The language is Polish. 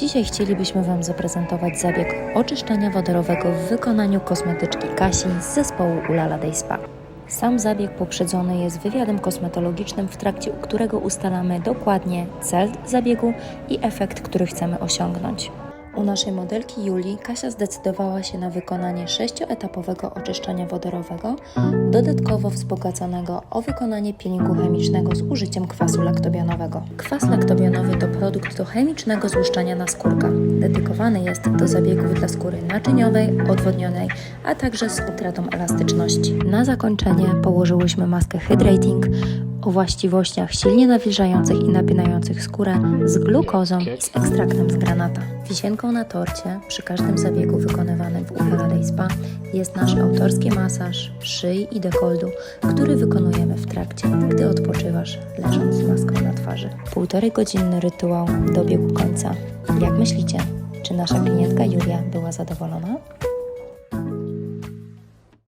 Dzisiaj chcielibyśmy Wam zaprezentować zabieg oczyszczania wodorowego w wykonaniu kosmetyczki Kasi z zespołu Ulala Day Spa. Sam zabieg poprzedzony jest wywiadem kosmetologicznym, w trakcie którego ustalamy dokładnie cel zabiegu i efekt, który chcemy osiągnąć. U naszej modelki Julii Kasia zdecydowała się na wykonanie sześcioetapowego oczyszczania wodorowego, dodatkowo wzbogaconego o wykonanie peelingu chemicznego z użyciem kwasu laktobionowego. Kwas laktobionowy to produkt do chemicznego złuszczania naskórka. Dedykowany jest do zabiegów dla skóry naczyniowej, odwodnionej, a także z utratą elastyczności. Na zakończenie położyłyśmy maskę Hydrating o właściwościach silnie nawilżających i napinających skórę z glukozą i z ekstraktem z granata. Wisienką na torcie przy każdym zabiegu wykonywanym w Day Spa jest nasz autorski masaż szyi i dekoldu, który wykonujemy w trakcie, gdy odpoczywasz, leżąc z maską na twarzy. Półtorej godzinny rytuał dobiegł końca. Jak myślicie, czy nasza klientka Julia była zadowolona?